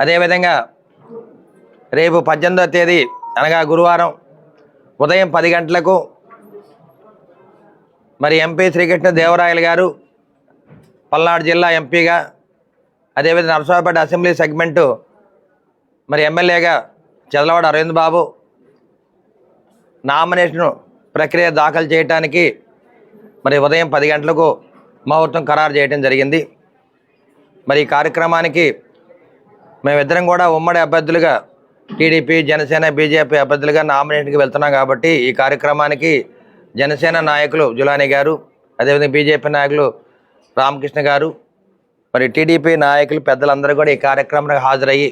అదేవిధంగా రేపు పద్దెనిమిదవ తేదీ అనగా గురువారం ఉదయం పది గంటలకు మరి ఎంపీ శ్రీకృష్ణ దేవరాయలు గారు పల్నాడు జిల్లా ఎంపీగా అదేవిధంగా నరసరావుపేట అసెంబ్లీ సెగ్మెంటు మరి ఎమ్మెల్యేగా చదలవాడ అరవింద్ బాబు నామినేషన్ ప్రక్రియ దాఖలు చేయటానికి మరి ఉదయం పది గంటలకు ముహూర్తం ఖరారు చేయడం జరిగింది. మరి ఈ కార్యక్రమానికి మేమిద్దరం కూడా ఉమ్మడి అభ్యర్థులుగా టీడీపీ జనసేన బీజేపీ అభ్యర్థులుగా నామినేషన్కి వెళ్తున్నాం కాబట్టి ఈ కార్యక్రమానికి జనసేన నాయకులు జులాని గారు అదేవిధంగా బీజేపీ నాయకులు రామకృష్ణ గారు మరి టీడీపీ నాయకులు పెద్దలందరూ కూడా ఈ కార్యక్రమానికి హాజరయ్యి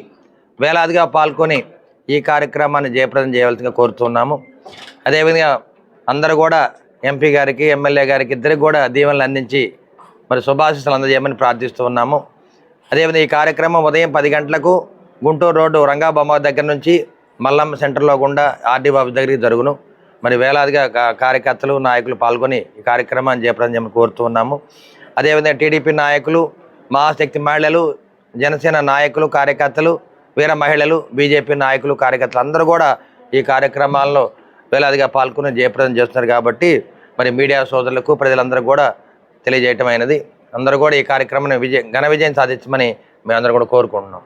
వేలాదిగా పాల్గొని ఈ కార్యక్రమాన్ని జయప్రదం చేయవలసిందిగా కోరుతున్నాము. అదేవిధంగా అందరూ కూడా ఎంపీ గారికి ఎమ్మెల్యే గారికి ఇద్దరికి కూడా దీవెనలు అందించి మరి శుభాశిస్సులు అందజేయమని ప్రార్థిస్తూ ఉన్నాము. అదేవిధంగా ఈ కార్యక్రమం ఉదయం పది గంటలకు గుంటూరు రోడ్డు రంగాబొమ్మ దగ్గర నుంచి మల్లమ్మ సెంటర్లో గుండా ఆర్డీ బాబు దగ్గరికి జరుగును. మరి వేలాదిగా కార్యకర్తలు నాయకులు పాల్గొని ఈ కార్యక్రమాన్ని చేపడం కోరుతూ ఉన్నాము. అదేవిధంగా టీడీపీ నాయకులు మహాశక్తి మహిళలు జనసేన నాయకులు కార్యకర్తలు వీర మహిళలు బీజేపీ నాయకులు కార్యకర్తలు అందరూ కూడా ఈ కార్యక్రమాల్లో వేలాదిగా పాల్గొని జయప్రదం చేస్తున్నారు కాబట్టి మరి మీడియా సోదరులకు ప్రజలందరూ కూడా తెలియజేయటమైనది అందరూ కూడా ఈ కార్యక్రమాన్ని విజయం ఘన విజయం సాధించమని మేమందరం కూడా కోరుకుంటున్నాం.